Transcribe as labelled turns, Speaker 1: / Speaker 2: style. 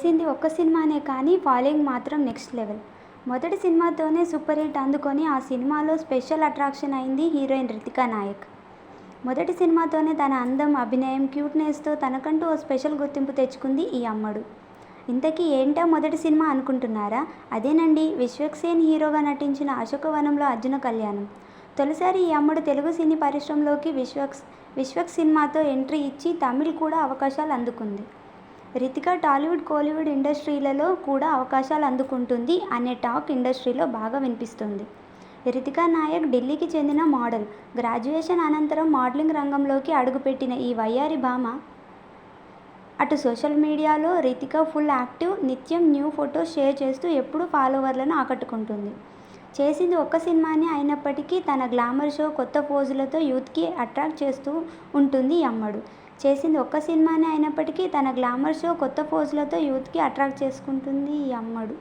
Speaker 1: చేసింది ఒక్క సినిమానే కానీ ఫాలోయింగ్ మాత్రం నెక్స్ట్ లెవెల్. మొదటి సినిమాతోనే సూపర్ హిట్ అందుకొని ఆ సినిమాలో స్పెషల్ అట్రాక్షన్ అయింది హీరోయిన్ రితికా నాయక్. మొదటి సినిమాతోనే తన అందం అభినయం క్యూట్నెస్తో తనకంటూ ఓ స్పెషల్ గుర్తింపు తెచ్చుకుంది ఈ అమ్మడు. ఇంతకీ ఏంటా మొదటి సినిమా అనుకుంటున్నారా? అదేనండి విశ్వక్సేన్ హీరోగా నటించిన అశోకవనంలో అర్జున కళ్యాణం. తొలిసారి ఈ అమ్మడు తెలుగు సినీ పరిశ్రమలోకి విశ్వక్స్ విశ్వక్ సినిమాతో ఎంట్రీ ఇచ్చి తమిళ్ కూడా అవకాశాలు అందుకుంది. రితిక టాలీవుడ్ కోలీవుడ్ ఇండస్ట్రీలలో కూడా అవకాశాలు అందుకుంటుంది అనే టాక్ ఇండస్ట్రీలో బాగా వినిపిస్తుంది. రితికా నాయక్ ఢిల్లీకి చెందిన మోడల్. గ్రాడ్యుయేషన్ అనంతరం మోడలింగ్ రంగంలోకి అడుగుపెట్టిన ఈ వయ్యారి భామ. అటు సోషల్ మీడియాలో రితిక ఫుల్ యాక్టివ్ నిత్యం న్యూ ఫొటోస్ షేర్ చేస్తూ ఎప్పుడూ ఫాలోవర్లను ఆకట్టుకుంటుంది. చేసింది ఒక్క సినిమానే అయినప్పటికీ తన గ్లామర్ షో కొత్త పోజులతో యూత్కి అట్రాక్ట్ చేస్తూ ఉంటుంది ఈ అమ్మడు. చేసింది ఒక్క సినిమానే అయినప్పటికీ తన గ్లామర్ షో కొత్త పోజులతో యూత్కి అట్రాక్ట్ చేసుకుంటుంది ఈ అమ్మడు.